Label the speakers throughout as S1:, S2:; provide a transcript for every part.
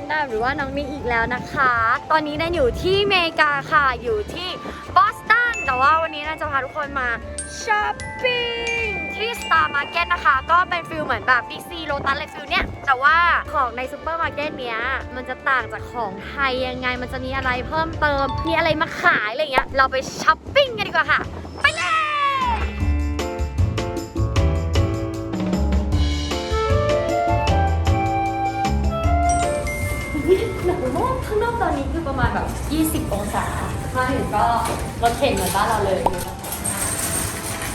S1: นดัมหรือว่าน้องนิ่งอีกแล้วนะคะ ตอนนี้แนนอยู่ที่อเมริกาค่ะ อยู่ที่บอสตัน แต่ว่าวันนี้แนนจะพาทุกคนมาช้อปปิ้งที่ Star Market นะคะ ก็เป็นฟิลเหมือนแบบบิ๊กซีโลตัสอะไรฟิลเนี้ย แต่ว่าของในซูเปอร์มาร์เก็ตเนี้ย มันจะต่างจากของไทยยังไง มันจะมีอะไรเพิ่มเติม มีอะไรมาขายอะไรเงี้ย เราไปช้อปปิ้งกันดีกว่าค่ะ อกตอนนี้คือประมาณแบบ 20 องศา มาถึงก็รถเข็นเหมือนบ้านเราเลย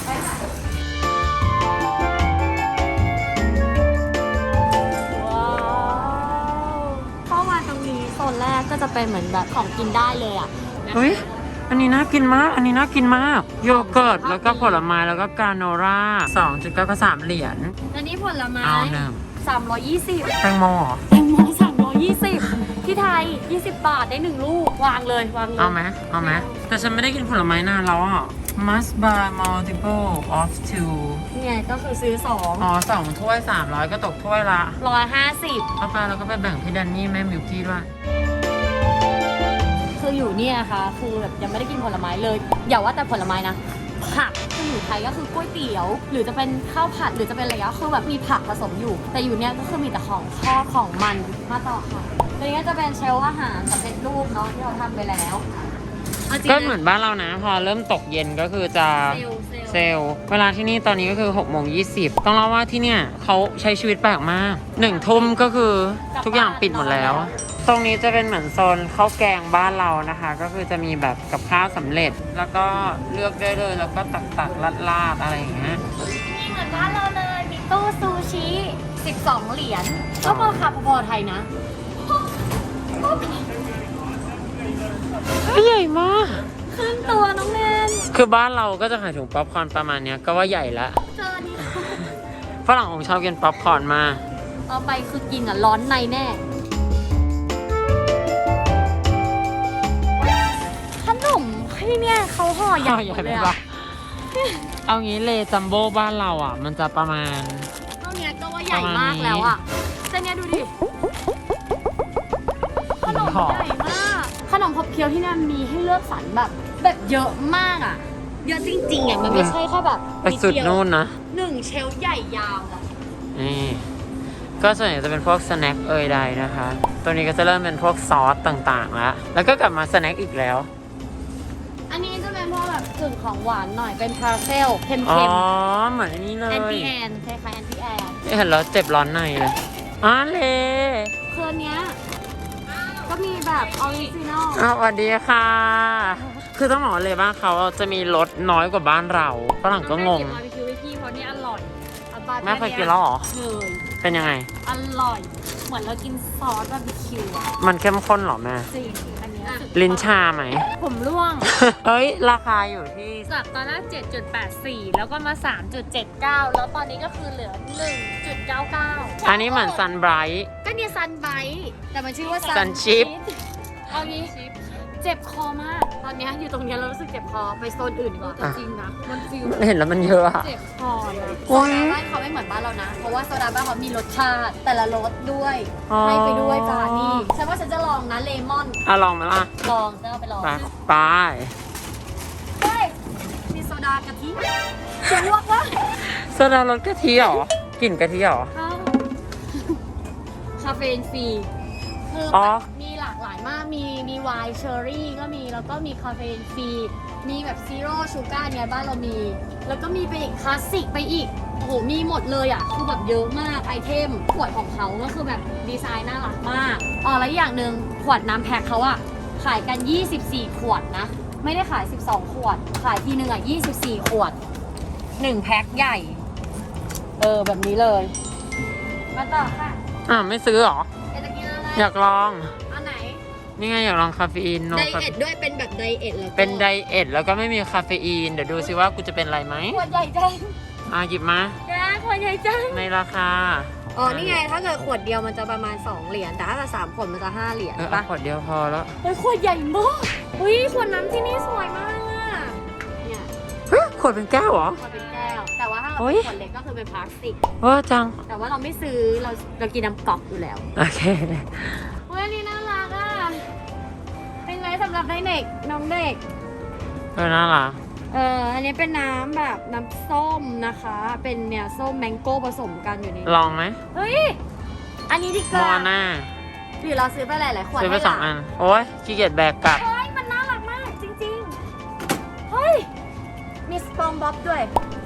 S1: ไปค่ะว้าวเข้ามาตรงนี้โซนแรกก็จะเป็นเหมือนแบบของกินได้เลยอะ
S2: เฮ้ย อันนี้น่ากินมาก อันนี้น่ากินมาก โยเกิร์ต แล้วก็ผลไม้ แล้วก็กราโนล่าสองจุดเก้าก็สามเหรียญ
S1: อันนี้ผลไม้
S2: เอาหนึ่ง
S1: 320
S2: แตงโมเหรอ
S1: แตงโม320 ที่ไทย 20 บาทได้หนึ่งลูก วางเลยวางเลย
S2: เอาไหมเอาไหมแต่ฉันไม่ได้กินผลไม้นานแล้วอะ must buy multiple of two
S1: นี่ไงก็คือซื้อ
S2: อ๋อสองถ้วยสามร้อยก็ตกถ้วยละ
S1: 2 150
S2: เอาไปแล้วก็ไปแบ่งพี่แดนนี่แม่มิวกี้ด้วย
S1: คืออยู่เนี่ยนะคะคือแบบยังไม่ได้กินผลไม้เลย อย่าว่าแต่ผลไม้นะ ผักคืออยู่ไทยก็คือก๋วยเตี๋ยว หรือจะเป็นข้าวผัดหรือจะเป็นอะไรก็คือแบบมีผักผสมอยู่ แต่อยู่เนี่ยก็คือมีแต่ของทอดของมันมาต่อค่ะตัวนี้ก็จะเป็นเชลฟ์อาหารสำเร็จรูปเนาะที่เราทำไปแล้วาจริง
S2: ก็
S1: นะ
S2: เหมือนบ้านเรานะ พอเริ่มตกเย็นก็คือจะ
S1: เซลล์เซลล์
S2: เซลล์เวลาที่นี่ตอนนี้ก็คือ6กโมงยีต้องเล่าว่าที่เนี่ยเขาใช้ชีวิตแปลกมากหนึ่งทุ่มก็คือทุกอย่างปิดหมดแล้ว ตรงนี้จะเป็นเหมือนโซนข้าวแกงบ้านเรานะคะ ก็คือจะมีแบบกับข้าวสำเร็จ แล้วก็เลือกได้เลย แล้วก็ตักตักๆลาดๆอะไรอย่างเงี้ย
S1: นี่เหมือนบ้านเราเลย มีตู้ซูชิ 12 เหรียญ ก็ราคาพอๆไทยนะ
S2: ใหญ่มาก
S1: ครึ่งตัวน้องแนน
S2: คือบ้านเราก็จะขายถุงป๊อปคอร์นประมาณเนี้ยก็ว่าใหญ่ละ
S1: เจอนี่
S2: ฝรั่งคงชอบกินป๊อปคอร์นมาก
S1: เอาไปคือกินอะร้อนในแน่ มที่เนี่ยเขาห่อใหญ่หมดเลยอะ
S2: เอางี้เลจัมโบ้บ้านเราอะ มันจะประมาณ
S1: เท่านี้ก็ว่าใหญ่มากแล้วอะแต่เนี้ยดูดิ ขนม
S2: ห่อ
S1: ใหญ่มาก ขนมขบเคี้ยวที่นั่นมีให้เลือกสรรแบบ แบบเยอะมากอะ เยอะจริงๆอะมันไม่ใช่แค่แบบ
S2: ไปสุดนู่นนะ
S1: หนึ่งเชลฟ์ใหญ่ยาวอะ
S2: นี่ ก็ส่วนใหญ่จะเป็นพวกสแน็คเอ่ยใดนะคะ ตัวนี้ก็จะเริ่มเป็นพวกซอสต่างๆแล้ว แล้วก็กลับมาสแน็คอีกแล้ว
S1: อันนี้จะเป็นพว กแบบกึ่งของหวานหน่อยเป็นพาเซลเค็
S2: อ๋อ
S1: ม
S2: เหมือนอันนี้เล
S1: ๆแอน
S2: ย
S1: ตี้แอนคล้ายๆแอนตี้แอน
S2: เห็นแล้วเจ็บร้อนในเลยอ๋อเล
S1: คืออนเนี้ยก็มีแบบออริจินอล
S2: อ้าวสวัสดีค่ะ คือต้องบอกเลยบ้านเขาจะมีรสน้อยกว่าบ้านเราฝรั่งก็งง
S1: บาร์บีคิวให้พี่เพราะเนี่ยอร่อยเอาบาร์บี
S2: แม่เคยกินแล้วเหรอ
S1: เคย
S2: เป็นยังไง
S1: อร่อย เหมือนเรากินซอสบาร์บีคิวอะ
S2: มันเข้มข้นเหรอแม่
S1: จริงอันเนี้ยสุด
S2: ลิ้นชาไหม
S1: ผมร่วง
S2: เฮ้ย ราคาอยู่ที่
S1: จากตอนแรก7.84 แล้วก็มา 3.79 แล้วตอนนี้ก็คือเหลือ 1.99
S2: อันนี้เหมือนซันไบรท์
S1: ก็เนี่ยซันไบแต่มันชื่อว่า
S2: Sun Chip
S1: เอางี้ เจ็บคอมาก ตอนเนี้ยอยู่ตรงเนี้ยเรารู้สึกเจ็บคอ ไปโซนอื่นดีกว่าแต่จริงนะ มันฟิล
S2: เห็นแล้วมันเยอะอะ
S1: เจ็บคอเลยโซ
S2: โอ๊ย
S1: ดาบ้านเขาไม่เหมือนบ้านเรานะ เพราะว่าโซดาบ้านเขามีรสชาติแต่ละรสด้วย
S2: อ๋อ
S1: ให้ไปด้วยจ้านี่ฉันว่าฉันจะลองนะเลมอน
S2: อะลองไหมล่ะ
S1: ลองจะเอาไปลอง
S2: ไปไป
S1: เฮ้ยมีโซดากะทิจะลวกวะ
S2: โซดารสกะทิเหรอกลิ่นกะทิเหรอ
S1: อ้าวคาเฟอีนฟรีคือ
S2: อ๋อ
S1: แบบ มีหลากหลายมากมีมีไวน์เชอร์รี่ก็มีแล้วก็มีคาเฟอีนฟรีมีแบบซีโร่ชูการ์เนี่ยบ้านเรามี แล้วก็มีไปอีกคลาสสิกไปอีกโอ้โหมีหมดเลยอะคือแบบเยอะมากไอเทมขวดของเขาก็คือแบบดีไซน์น่ารักมากอ๋อแล้วอย่างหนึ่งขวดน้ำแพ็คเขาอะขายกัน 24 ขวดนะ ไม่ได้ขาย 12 ขวด ขายทีหนึ่งอะ 24 ขวด 1 แพ็คใหญ่ เออ แบบนี้เลย มาต่อค่ะ
S2: อะไม่ซื้อเหรอ
S1: อยากจะกินอะไร
S2: อยากลอง
S1: อั นไหน
S2: นี่ไงอยากลองคาเฟอีนโน
S1: ได
S2: คา
S1: เอทด้วยเป็นแบบไดเอทแล้วก็
S2: เป็นไดเอทแล้วก็ไม่มีคาเฟอีน เดี๋ยวดูสิว่ากูจะเป็นอะไรไหม
S1: ขวดใหญ่จัง
S2: อะหยิบมา
S1: แกขวดใหญ่จัง
S2: ในราคา
S1: อ๋อนี่ไงถ้าเกิดขวดเดียวมันจะประมาณ 2 เหรียญแต่ถ้าเกิดสามขวดมันจะ 5 เหรียญ
S2: เออ
S1: ปะ
S2: เอาขวดเดียวพอแล้ว
S1: เฮ้ยขวดใหญ่มากอุ้ยขวดน้ำที่นี่สวยมากอะเนี่ย
S2: เฮ้ยขวดเป็นแก้วเหรอ
S1: ขวดเป็นแก้วแต่ว่าถ้าเรา
S2: โอ้
S1: เป็น
S2: ย
S1: ขวดเล็กก็คือเป็นพลาสติก
S2: เออจัง
S1: แต่ว่าเราไม่ซื้อเราเรากินน้ำก๊อกอยู่แล้ว
S2: โอเค
S1: เฮ้ยำหรับเด็กน้องเด็ก
S2: เออน่ารัก
S1: เอออันนี้เป็นน้ำแบบน้ำส้มนะคะ เป็นเนี่ยส้มแมงโก้ผสมกันอยู่ใน
S2: ลองไหม
S1: เฮ้ย อันนี้ดีก
S2: มอ
S1: ว่า
S2: น่า
S1: หรือเราซื้อไปหลายๆขวด
S2: ซื้อไป
S1: ให้
S2: สอง
S1: หลา
S2: อัน โอ้ยขี้เกียจแบกกลับ
S1: เฮ้ย มันน่ารักมากจริงๆ เฮ้ย มีสปองบ๊อบด้วย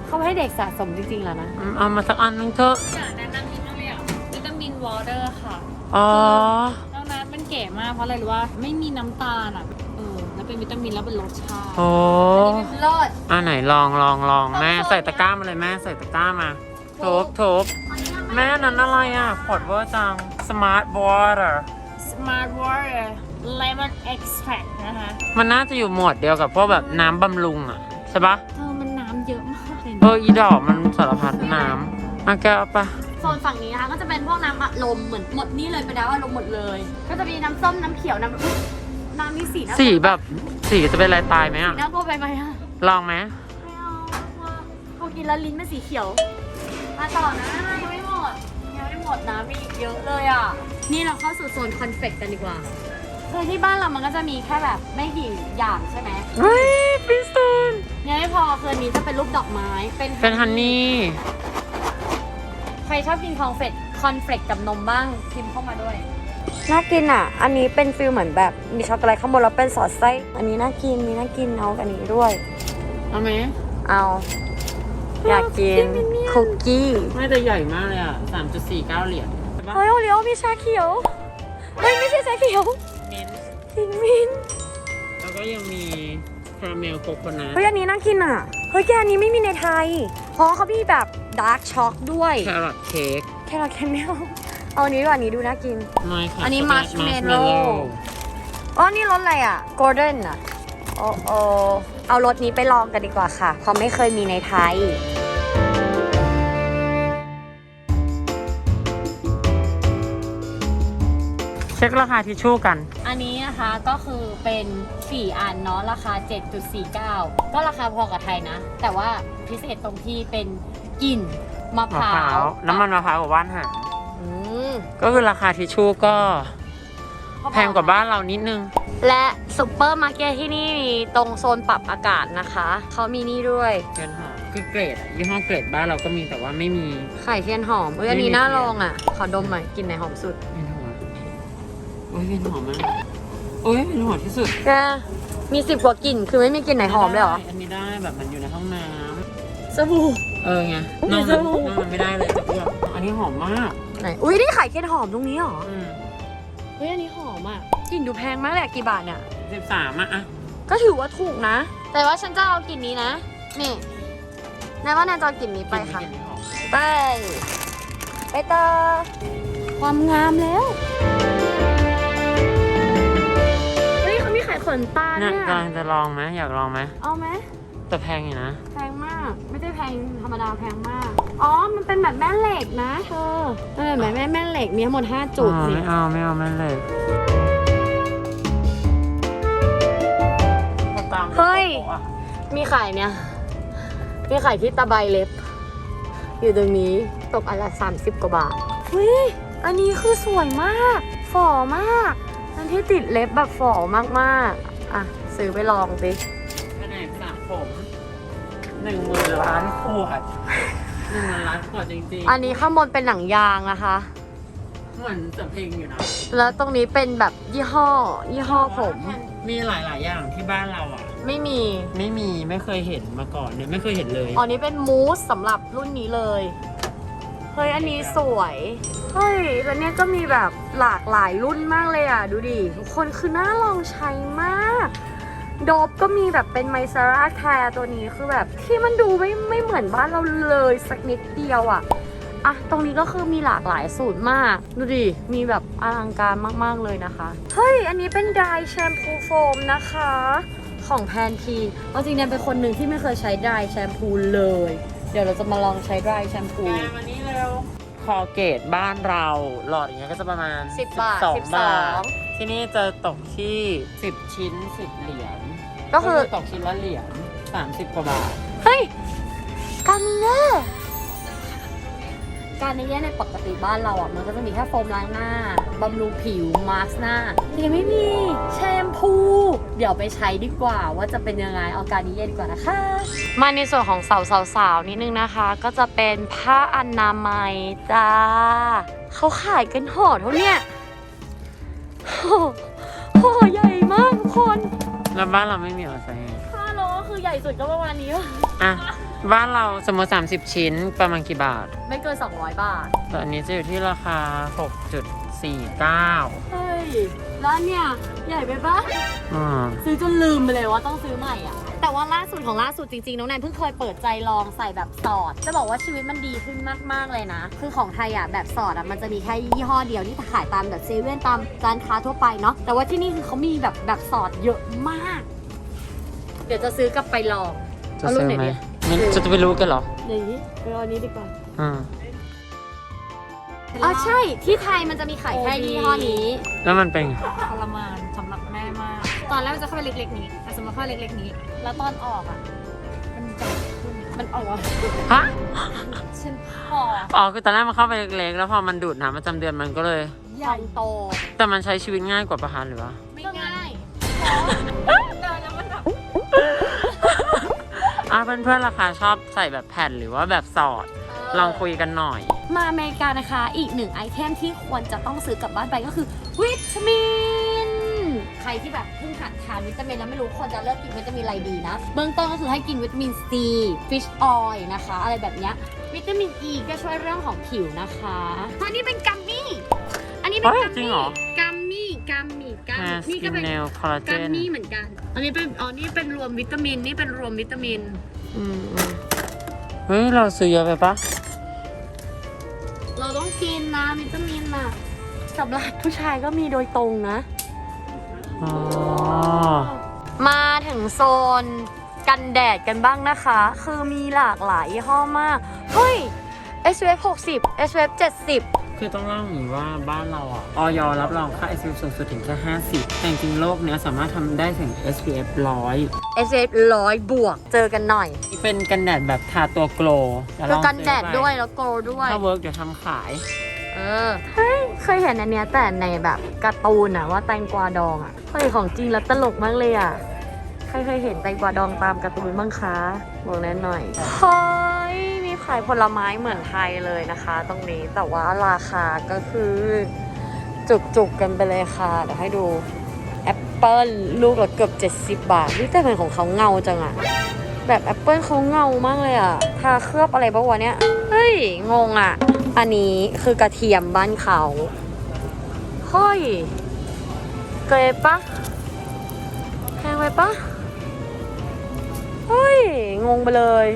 S1: เขาให้เด็กสะสมจริงๆแล้วนะ
S2: อืมเอามาสักอันนึงเถอะ
S3: อยากแนะนำนิดนึงเลยอะวิตามินวอเตอร์ค่ะ
S2: อ๋อ
S3: น้องนัทมัน เก๋มากเพราะอะไรรู้ว่าไม่มีน้ำตาลอะ เออ แล้วเป็นวิตามินแล้วเป็นรสชาติ
S2: โอ้
S1: อันนี้เป็นเลิศ
S2: อันไหนลองลองลองแม่
S1: ต้อง
S2: ใส่ตะกร้ามาเลยแม่ใส่ตะกร้ามาทุบทุบ
S1: อันนี้น่า
S2: แม่นั้นอะไรอะขวดเวอร์จัง Smart Water
S3: Smart Water Lemon Extract นะคะ
S2: มันน่าจะอยู่หมวดเดียวกับพวกแบบน้ำบำรุงอะใช่ปะ
S3: เธอมันน้ำเยอะมากเลย
S2: เอ
S3: นะ
S2: ออีดอกมันสารพัดน้ำมาแก้วปะ
S1: โซนฝั่งนี้นะคะก็จะเป็นพวกน้ำอัดลมเหมือนหมดนี่เลยเป็นน้ำอัดลมหมดเลย ก็จะมีน้ำส้มน้ำเขียวน้ำอุ๊ยน้ำมีสีน้ำ
S2: สีแบบสีจะเป็นลายตายไหมอะ
S1: น้ำโกลัวไปไหมอะ
S2: ลองไหม
S1: ไม่เอาว่าเขากินแล้วลิ้นเป็นสีเขียว มาต่อนะยังไม่หมดยังไม่หมดนะมีอีกเยอะเลยอะ นี่เราเข้าสู่โซนคอนเฟกกันดีกว่าคือที่บ้านเรามันก็จะมีแค่แบบไม่กี่อย่างใช่ไหม
S2: เฮ้ยพิสตูน
S1: ยังไม่พอคืนนี้จะเป็นรูปดอกไม้เป็น
S2: เป็นฮันนี่
S1: ใค รชอบกินคอนเฟกคอนเฟกกับนมบ้างพิมพ์เข้ามาด้วย น่ากินอะ อันนี้เป็นฟิลเหมือนแบบมีช็อกโกแลตข้างบนแล้วเป็นสอดไส้ อันนี้น่ากิน มีน่ากินเอาอันนี้ด้วย
S2: เอาไหม
S1: เอา อยากกินคุกกี้
S2: ไม่แต่ใหญ่มากเลยอะสามจุดสี่เก้าเหรียญใช่ปะ
S1: เฮ้ยโอเลี้ยวมีชาเขียวเฮ้ยไม่ใช่ชาเขียว
S2: มิ้นท์
S1: พิงมิน
S2: แล้วก็ยังมีคาราเมลโคโคนัท
S1: เฮ้ยอันนี้น่ากินอะ เฮ้ยแกอันนี้ไม่มีในไทย เพราะเขามีแบบดาร์กช็อกด้วย
S2: แครอทเค้ก
S1: แครอทแคมเมลเอาอันนี้ดีกว่าอันนี้ดูน่ากิน
S2: ไม่ค่ะ
S1: อันนี้
S2: ช็กโกแลต
S1: marshmallow
S2: marshmallow
S1: อ๋อ นี่รสอะไรอะ golden อะ โอ้โอเอารสนี้ไปลองกันดีกว่าค่ะ เพราะไม่เคยมีในไทย
S2: เช็คราคาทิชชู่กัน
S1: อันนี้นะคะก็คือเป็น4อันเนาะราคา 7.49 ก็ราคาพอกับไทยนะ แต่ว่าพิเศษตรงที่เป็นกลิ่นมะพ
S2: มะ
S1: ร้า
S2: พร้าว
S1: ว
S2: น้ำมันมะพร้าวกับว่านหาง
S1: อืม
S2: ก็คือราคาทิชชู่ก็แพงกว่าบ้านเรานิดนึง
S1: และซุปเปอร์มาร์เก็ตที่นี่มีตรงโซนปรับอากาศนะคะ เขามีนี่ด้วย
S2: เทียนหอมคือเกรดอะยี่ห้อเกรดบ้านเราก็มีแต่ว่าไม่มี
S1: ไข่เทียนหอมเอ้ยอันนี้
S2: ไม่มี
S1: น่า
S2: เทียน
S1: ลองอะ ขอดมหน่อยกลินไหนหอมสุด
S2: เวียนหัวโอ้ยเวียนหัวมากโอ้ยเวียนหัวที่สุด
S1: แกมีสิบกว่ากลิ่น คือไม่มีกลิ่นไหนหอมเลยเหรอ
S2: อันนี้ได้แบบมันอยู่ในห้องน้
S1: สบู่ำ
S2: เออไง
S1: อุ๊ย
S2: นอก
S1: ส
S2: มัน
S1: บู่
S2: นอกมันไม่ได้เลยจะอ้วกอันนี้หอมมาก
S1: ไหน อุ้ยนี่ไข่เทียนหอมตรงนี้เหรอ
S2: อืม
S1: เฮ้ยอันนี้หอมอะ กลิ่นดูแพงมากเลยอะกี่บาทเนี่ย
S2: สิบสามอะอะ
S1: ก็ถือว่าถูกนะ แต่ว่าฉันจะเอากลิ่นนี้นะ นี่นายว่านายจะเอากลิ่นนี้ไปค่ะ
S2: กลิ่นนี้หอม
S1: ไป ไปต่อ ความงามแล้ว เฮ้ยเขามีไข่ขนตา
S2: เนี่ย
S1: เนี่ย
S2: กำลังจะลองไหมอยากลองไหม
S1: เอาไหม
S2: แต่แพงอยู่นะ
S1: แพงมาก ไม่ได้แพงธรรมดาแพงมาก อ๋อ มันเป็นแบบแม่เหล็กนะเธอเออแบบแม่แม่เหล็กมีทั้งหมด5จุด
S2: อ๋อ
S1: นี่
S2: ไม่เอาไม่เอาไม่เลย
S1: เฮ้ย มีไข่เนี่ย มีไข่ที่ตะไบเล็บ อยู่ตรงนี้ตกอันละ30กว่าบาทเฮ้ย อันนี้คือสวยมาก ฝ่อมาก อันที่ติดเล็บแบบฝ่อมากๆ อะ ซื้อไปลองสิ
S2: แผนกสระผมหนึ่งหมื่นล้านขวดหนึ่งหมื่นล้านขวดจริงๆ
S1: อันนี้ข้างบนเป็นหนังยางนะคะ
S2: เหมือนสำเพ็งอยู่นะ
S1: แล้วตรงนี้เป็นแบบยี่ห้อ ยี่ห้อผม
S2: มีหลายๆอย่างที่บ้านเราอะ
S1: ไม่มี
S2: ไม่มีไม่เคยเห็นมาก่อนเนี่ยไม่เคยเห็นเลย
S1: อ๋อนี้เป็นมูสสำหรับรุ่นนี้เลย เฮ้ยอันนี้สวย เฮ้ยแล้วเนี่ยก็มีแบบหลากหลายรุ่นมากเลยอะ ดูดิ ทุกคนคือน่าลองใช้มาก โดบก็มีแบบเป็นไมซาร่าแคร์ตัวนี้คือแบบที่มันดูไม่ไม่เหมือนบ้านเราเลยสักนิดเดียวอะอะตรงนี้ก็คือมีหลากหลายสูตรมาก ดูดิ มีแบบอลังการมากๆเลยนะคะ เฮ้ย อันนี้เป็นดร์แชมพูโฟมนะคะ ของแพนทีนเอาจริงเนี่ยเป็นคนหนึ่งที่ไม่เคยใช้ดร์แชมพูเลย ดี๋ยวเราจะมาลองใช้ไดร์แชมพู
S2: แกมานี่เร็วคอเกตบ้านเราหลอดอย่างเงี้ยก็จะประมาณ
S1: 10บาท
S2: 12
S1: 12
S2: บาท ที่นี่จะตกที่ 10 ชิ้น 10 เหรียญ
S1: ก็คือ
S2: ตกชิ้นละเหรียญ30 กว่าบาท
S1: เฮ้ยกามิเน่ การในแย่ในปกติบ้านเราอะมันก็จะมีแค่โฟมล้างหน้าบำรุงผิวมาสก์หน้ายังไม่มีแชมพู เดี๋ยวไปใช้ดีกว่าว่าจะเป็นยังไงเอาการนี้เย็นดีกว่านะคะ มาในส่วนของสาวสาวๆนิดนึงนะคะ ก็จะเป็นผ้าอนามัยจ้าเขาขายกันห่อเท่าเนี้ยห่อห่อใหญ่มากทุกคน
S2: แล้วบ้านเราไม่มีเหรอใส่
S1: ห้าโลก็คือใหญ่สุดก็ประมาณนี้วะ
S2: อะ บ้านเราสมมติ30 ชิ้นประมาณกี่บาท
S1: ไม่เกิน 200 บาท
S2: แต่อันนี้จะอยู่ที่ราคา 6.49
S1: เฮ้ยร้านเนี่ย ใหญ่ไปปะ
S2: อืม
S1: ซื้อจนลืมไปเลยว่าต้องซื้อใหม่อะ แต่ว่าล่าสุดของล่าสุดจริงๆ น้องแนนเพิ่งเคยเปิดใจลองใส่แบบสอด จะบอกว่าชีวิตมันดีขึ้นมากๆเลยนะ คือของไทยอะแบบสอดอะมันจะมีแค่ยี่ห้อเดียวที่ขายตามแบบเซเว่นตามร้านค้าทั่วไปเนาะ แต่ว่าที่นี่คือเขามีแบบแบบสอดเยอะมาก เดี๋ยวจะซื้อ กลับไปลอง
S2: จะซื้อไหมไม่ จะจะไปรู้กันเหรอ
S1: อย่างนี้ไปเอาอันนี้ดีกว่า
S2: อืม
S1: อ๋อใช่ที่ไทยมันจะมีขายแค่ยี่ห้อนี้
S2: แล้วมันเป็นไง
S3: ทรมานสำหรับแม่มาก ตอนแรกมันจะเข้าไปเล็กๆนี้แต่สมมติเข้าไปเล็กๆนี้ แล้วตอนออกอะ มันใหญ่ขึ้นมันออกมา
S2: ฮะ
S3: ฉันพอ
S2: อ๋อคือตอนแรกมันเข้าไปเล็กๆ แล้วพอมันดูดน้ำประจำเดือนมันก็เลย
S1: ใหญ่โต
S2: แต่มันใช้ชีวิตง่ายกว่าประหารหรือวะ
S3: ไม่ง่าย
S2: อะเพื่อนๆราคาชอบใส่แบบแผ่นหรือว่าแบบสอด ลองคุยกันหน่อย
S1: มาอเมริกานะคะ อีกหนึ่งไอเทมที่ควรจะต้องซื้อกลับบ้านไปก็คือวิตามิน ใครที่แบบเพิ่งหัดทานวิตามินแล้วไม่รู้ควรจะเลือกกินวิตามินอะไรดีนะ เบื้องต้นก็คือให้กินวิตามินซีฟิชออยล์นะคะ อะไรแบบเนี้ยวิตามินอ e ีก็ช่วยเรื่องของผิวนะคะอันนี้เป็นกัมมี่อันนี้เป็น
S2: เฮ้ย
S1: กัม
S2: จริง
S1: มี่
S2: เหรอ
S1: กัมมี่กัมมี่ กัม
S2: Hair
S1: นี่ก็
S2: Skin
S1: เป็น
S2: Nail
S1: กัม
S2: Collagen
S1: มี่เหมือนกัน อันนี้เป็นอ๋อนี่เป็นรวมวิตามิน นี่เป็นรวมวิตามิน
S2: อืมอืมเฮ้ย เราซื้อเยอะไปปะ
S1: เราต้องกินนะวิตามินอะสำหรับผู้ชายก็มีโดยตรงนะ
S2: อ๋อ
S1: มาถึงโซนกันแดดกันบ้างนะคะ คือมีหลากหลายยี่ห้อมาก เฮ้ย SPF 60 SPF 70
S2: คือต้องเล่าอย่างนี้ว่าบ้านเราอะออยรับรองค่า SPF สูงสุดถึงแค่ 50 แต่จริงๆโลกเนี้ยสามารถทำได้ถึง SPF 100
S1: SPF 100บวกเจอกันหน่อย
S2: นี่เป็นกันแดดแบบทาตัวโกลว์เยวล
S1: ก็
S2: อง
S1: กันแดด
S2: ซื้อไป
S1: ด้วยแล้วโกลด้วย
S2: ถ้าเวิร์กเดี๋ยวทำขาย
S1: เออ เฮ้ย เคยเห็นอันเนี้ยแต่ในแบบการ์ตูนอะว่าแตงกวาดองอะเฮ้ยของจริงแล้วตลกมากเลยอะใครเคยเห็นแตงกวาดองตามการ์ตูนบ้างคะ บอกแน่หน่อยเฮ้ยมี ขายผลไม้เหมือนไทยเลยนะคะ ตรงนี้แต่ว่าราคาก็คือจุกๆกันไปเลยค่ะ เดี๋ยวให้ดูแอปเปิลลูกละเกือบ 70 บาทนี่แต่เป็นของเขาเงาจังอะแบบแอปเปิลเขาเงามากเลยอะทาเคลือบอะไรบ้างวะเนี่ยเฮ้ย งงอะอันนี้คือกระเทียมบ้านเขาเฮ้ยเกรปะแพงไปปะเฮ้ย งงไปเลย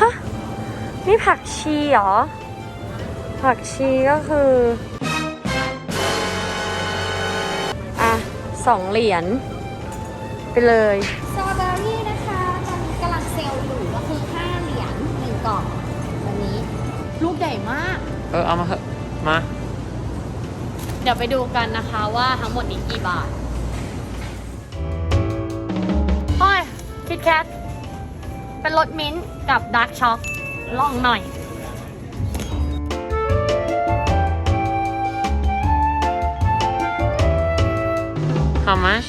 S1: ฮะ นี่ผักชีเหรอ ผักชีก็คือ อะสองเหรียญไปเลย สตรอเบอรี่นะคะตอนนี้กำลังเซลล์อยู่ก็คือ 5 เหรียญหนึ่งกล่องแบบนี้ ลูกใหญ่มาก
S2: เออเอามาเถอะมา
S1: เดี๋ยวไปดูกันนะคะว่าทั้งหมดนี้กี่บาทโอ้ยคิดแคทเป็นรสมิ้นท์กับดาร์กช็อก ลองหน่อย
S2: How much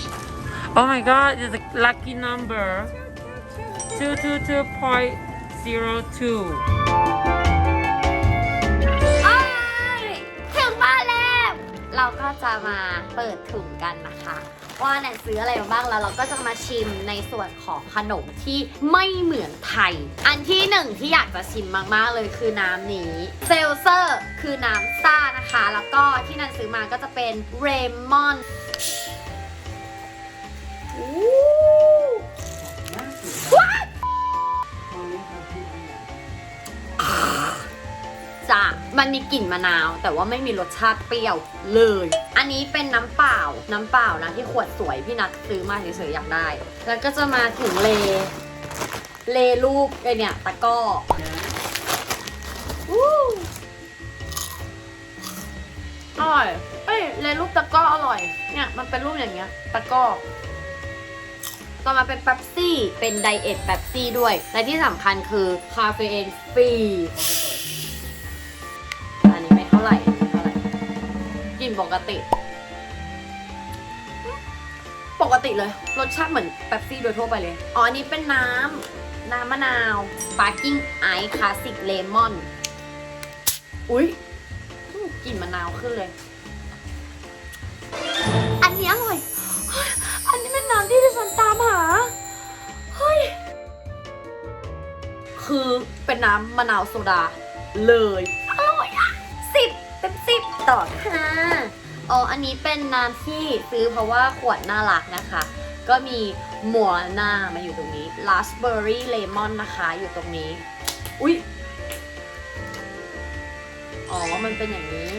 S2: Oh my god it's a lucky number 222.02
S1: อ้ายถึงบ้านแล้ว เราก็จะมาเปิดถุงกันนะคะ ว่าแนนซื้ออะไรมาบ้างแล้วเราก็จะมาชิมในส่วนของขนมที่ไม่เหมือนไทย อันที่หนึ่งที่อยากจะชิมมากๆเลยคือน้ำนี้เซลเซอร์คือน้ำซ่านะคะ แล้วก็ที่นันซื้อมาก็จะเป็นเรมอนจ้ มันมีกลิ่นมะนาว แต่ว่าไม่มีรสชาติเปรี้ยวเลย อันนี้เป็นน้ำเปล่า น้ำเปล่านะที่ขวดสวยพี่นัทซื้อมาเฉยๆอยากได้ แล้วก็จะมาถึงเล เลรูปไอเนี่ยตะกร้อวู้อร่อย เอ้ยเลรูปตะกร้ออร่อย เนี่ยมันเป็นรูปอย่างเงี้ย ตะกร้อต่อมาเป็นเป๊ปซี่ เป็นไดเอทเป๊ปซี่ด้วย และที่สำคัญคือคาเฟอีนฟรี ปกติ ปกติเลย รสชาติเหมือนเป๊ปซี่โดยทั่วไปเลย อ๋ออันนี้เป็นน้ำ น้ำมะนาว Sparkling Ice Classic Lemon อุ๊ยกลิ่นมะนาวขึ้นเลย อันนี้อร่อย อันนี้เป็นน้ำที่ดิฉันตามหา เฮ้ย คือเป็นน้ำมะนาวโซดาเลย ต่อค่ะอ๋ออันนี้เป็นน้ำที่ซื้อเพราะว่าขวดน่ารักนะคะ ก็มีหมัวหน้ามาอยู่ตรงนี้ raspberry lemon นะคะอยู่ตรงนี้ อุ๊ย อ๋อ มันเป็นอย่างนี้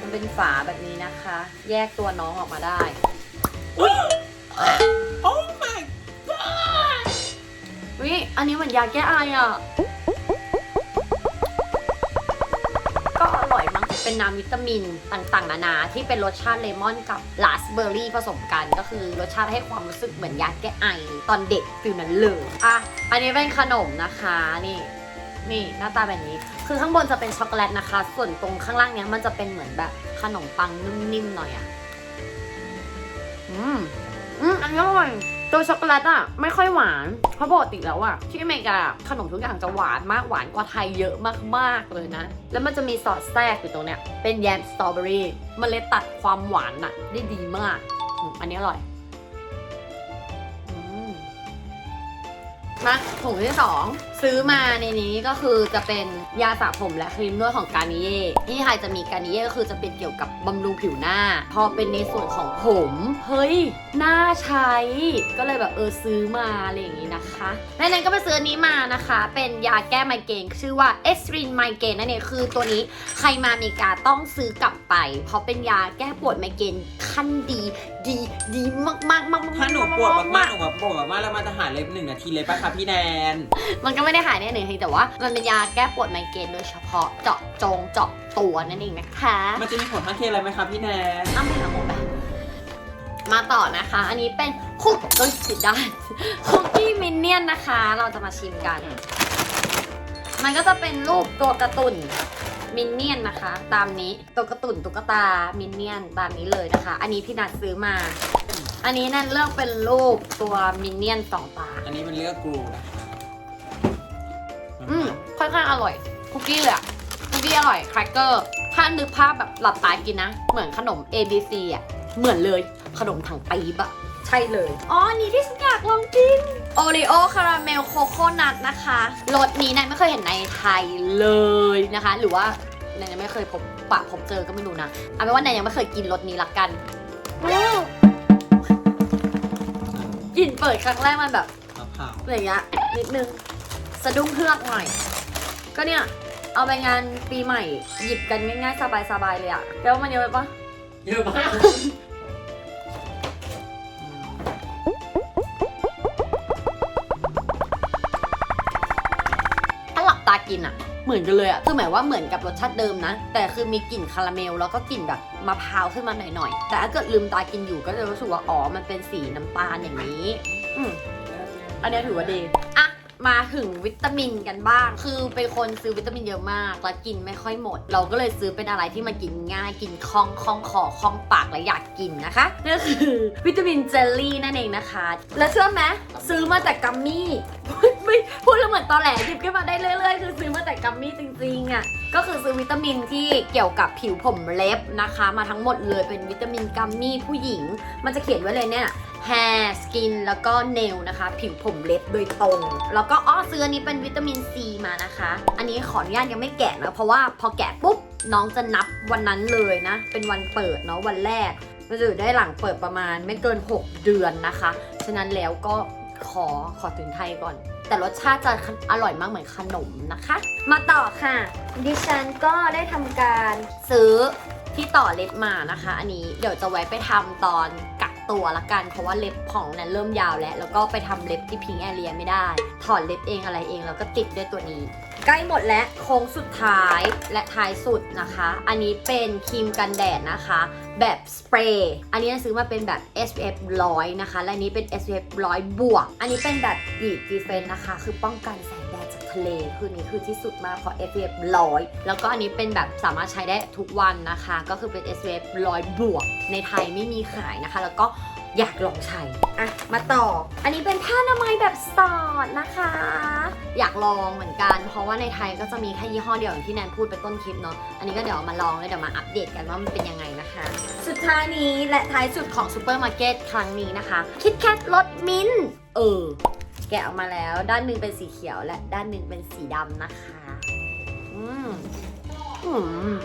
S1: มันเป็นฝาแบบนี้นะคะ แยกตัวน้องออกมาได้
S2: โอ้ my
S1: วิอันนี้เหมือนยาแก้ไออะ เป็นน้ำวิตามินต่างๆ นานาที่เป็นรสชาติเลมอนกับราสเบอร์รี่ผสมกัน ก็คือรสชาติให้ความรู้สึกเหมือนยาแก้ไอ ตอนเด็กฟิลนั้นเลยอะอันนี้เป็นขนมนะคะนี่นี่หน้าตาแบบนี้ คือข้างบนจะเป็นช็อกโกแลตนะคะ ส่วนตรงข้างล่างเนี้ยมันจะเป็นเหมือนแบบขนมปังนุ่มๆหน่อยอะอืมอืมอันนี้อร่อย ตัวช็อกโกแลตอะไม่ค่อยหวาน เพราะปกติแล้วอะที่อเมริกาขนมทุกอย่างจะหวานมากหวานกว่าไทยเยอะมากๆเลยนะ แล้วมันจะมีซอสแทรกอยู่ตรงเนี้ยเป็นแยมสตรอเบอรี่มันเลยตัดความหวานอะได้ดีมาก อันนี้อร่อย มาถุงที่สองซื้อมาในนี้ก็คือจะเป็นยาสระผมและครีมนวดของการนิเย่ที่ไทยจะมีการนิเย่ก็คือจะเป็นเกี่ยวกับบำรุงผิวหน้า พอเป็นในส่วนของผม เฮ้ยน่าใช้ก็เลยแบบเออซื้อมาอะไรอย่างนี้นะคะแนั้นก็ไปซื้ออันนี้มานะคะ เป็นยาแก้ไมเกรนชื่อว่าเอสรินไมเกรนนั่นเองคือตัวนี้ใครมาอเมริกาต้องซื้อกลับไป เพราะเป็นยาแก้ปวดไมเกรนขั้นดีดีดีมากๆมากมาก
S2: ถ้าหนู ปวดมากๆหนูแบบปวดมากๆแล้วมันจะหายเล็บหนึ่งนาทีเลยปะคะพี่แนน
S1: มันก็ไม่ได้หายแน่หนึ่งทีแต่ว่ามันเป็นยาแก้ปวดไมเกรนโดยเฉพาะเจาะจงเจาะตัวนั่นเองนะคะ
S2: มันจะมีผลข้างเคียงอะไรไหมคะพี่แนน
S1: อ้ำไปหาหมอไปมาต่อนะคะ อันนี้เป็นคุกเอ้ยผิดด้านคุกกี้มินเนี่ยนนะคะ เราจะมาชิมกัน มันก็จะเป็นรูปตัวการ์ตูนมินเนี่ยนนะคะ ตามนี้ตัวการ์ตูนตุ๊กตามินเนี่ยนตามนี้เลยนะคะ อันนี้พี่นัดซื้อมา อันนี้นั่นเลือกเป็นรูปตัวมินเนี่ยนสองตา
S2: อันนี้มันเลือกกรูนะคะ
S1: อืมค่อนข้างอร่อย คุกกี้เลยอะคุกกี้อร่อย แครกเกอร์ถ้านึกภาพแบบหลับตากินนะ เหมือนขนม A B C อะเหมือนเลยขนมถังปี๊บอะใช่เลย อ๋ออันนี้ที่ฉันอยากลองกิน โอรีโอคาราเมลโคโคนัทนะคะรสนี้นายไม่เคยเห็นในไทยเลยนะคะ หรือว่านายยังไม่เคยพบปะพบเจอก็ไม่รู้นะ เอาเป็นว่านายยังไม่เคยกินรสนี้ละกันว้าว กลิ่นเปิดครั้งแรกมันแบบ
S2: มะพร้าว
S1: อะไรอย่างเงี้ยนิดนึงสะดุ้งเฮือกหน่อย ก็เนี่ย เอาไปงานปีใหม่ หยิบกันง่ายๆ สบายๆเลยอะแล้วมันเยอะไปปะ
S2: เยอะมาก
S1: กินอะเหมือนกันเลยอะคือหมายว่าเหมือนกับรสชาติเดิมนะ แต่คือมีกลิ่นคาราเมลแล้วก็กลิ่นแบบมะพร้าวขึ้นมาหน่อยๆ แต่ถ้าเกิดลืมตากินอยู่ก็จะรู้สึกว่าอ๋อ มันเป็นสีน้ำตาลอย่างนี้ อืมอันนี้ถือว่าดี อะ มาถึงวิตามินกันบ้าง คือเป็นคนซื้อวิตามินเยอะมาก แล้วกินไม่ค่อยหมด เราก็เลยซื้อเป็นอะไรที่มันกินง่ายกินคล่องคล่องคอคล่องปากและอยากกินนะคะนั่นคือวิตามินเจลลี่นั่นเองนะคะ แล้วเชื่อไหมซื้อมาจากกัมมี่ไม่พูดแล้วเหมือนตอแหลหยิบขึ้นมาได้เรื่อยๆ คือซื้อมาแต่กัมมี่จริงๆอะก็คือซื้อวิตามินที่เกี่ยวกับผิวผมเล็บนะคะ มาทั้งหมดเลยเป็นวิตามินกัมมี่ผู้หญิง มันจะเขียนไว้เลยเนี่ย hair skin แล้วก็ nail นะคะ ผิวผมเล็บโดยตรง แล้วก็อ้อซื้ออันนี้เป็นวิตามินซีมานะคะ อันนี้ขออนุญาตยังไม่แกะนะ เพราะว่าพอแกะปุ๊บ น้องจะนับวันนั้นเลยนะ เป็นวันเปิดเนาะวันแรกมันจะอยู่ได้หลังเปิดประมาณไม่เกิน 6 เดือนนะคะ ฉะนั้นแล้วก็ขอขอถึงไทยก่อน แต่รสชาติจะอร่อยมากเหมือนขนมนะคะ มาต่อค่ะ ดิฉันก็ได้ทำการซื้อที่ต่อเล็บมานะคะ อันนี้เดี๋ยวจะไว้ไปทำตอน ตัวละกัน เพราะว่าเล็บของนั้นเริ่มยาวแล้ว แล้วก็ไปทำเล็บที่พิงแอเรียไม่ได้ ถอดเล็บเองอะไรเอง แล้วก็ติดด้วยตัวนี้ ใกล้หมดแล้วโค้งสุดท้ายและท้ายสุดนะคะ อันนี้เป็นครีมกันแดดนะคะ แบบสเปรย์อันนี้ซื้อมาเป็นแบบ SPF 100 นะคะ และนี้เป็น SPF 100 บวก อันนี้เป็นแบบ Beat Defense นะคะ คือป้องกันแสง ทะเลคือนี้คือที่สุดมากเพราะ SPF ร้อยแล้วก็อันนี้เป็นแบบสามารถใช้ได้ทุกวันนะคะ ก็คือเป็น SPF ร้อยบวก ในไทยไม่มีขายนะคะ แล้วก็อยากลองใช้อะมาต่อ อันนี้เป็นผ้าอนามัยแบบสอดนะคะ อยากลองเหมือนกัน เพราะว่าในไทยก็จะมีแค่ยี่ห้อเดียวอย่างที่แนนพูดไปต้นคลิปเนาะ อันนี้ก็เดี๋ยวมาลองแล้วเดี๋ยวมาอัปเดตกันว่ามันเป็นยังไงนะคะ สุดท้ายนี้และท้ายสุดของซูเปอร์มาร์เก็ตครั้งนี้นะคะ คิดแคทรสมิ้น เออ แกะออกมาแล้ว ด้านหนึ่งเป็นสีเขียวและด้านหนึ่งเป็นสีดำนะคะ อืมอืม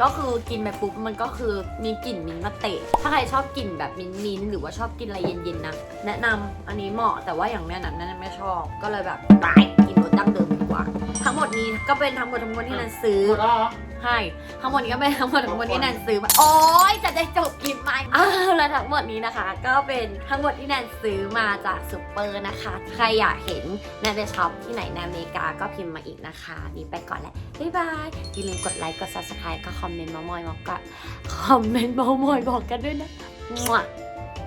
S1: ก็คือกินไปปุ๊บมันก็คือมีกลิ่นมิ้นท์มาเตะ ถ้าใครชอบกลิ่นแบบมิ้นท์มิ้นท์หรือว่าชอบกินอะไรเย็นๆนะ แนะนำอันนี้เหมาะแต่ว่าอย่างแม่นั้นแนนไม่ชอบ ก็เลยแบบไปกินรสดั้งเดิมดีกว่า ทั้งหมดนี้ก็เป็นทั้งหมดทั้งมวลที่แนันซื้อใช่ทั้งหมดนี้ก็เป็นทั้งหมดทั้งมวลที่แนนซื้อมาโอ๊ยจะได้จบกินไหมอ้าวแล้วทั้งหมดนี้นะคะ ก็เป็นทั้งหมดที่แนนซื้อมาจากซูเปอร์นะคะ ใครอยากเห็นแนนไปช็อปที่ไหนในอเมริกาก็พิมพ์มาอีกนะคะนี่ไปก่อนแหละบ๊ายบายอย่าลืมกดไลค์กด subscribe ก็คอมเมนต์มามอยบอกกันคอมเมนต์มามอยบอกกันด้วยนะมั่ว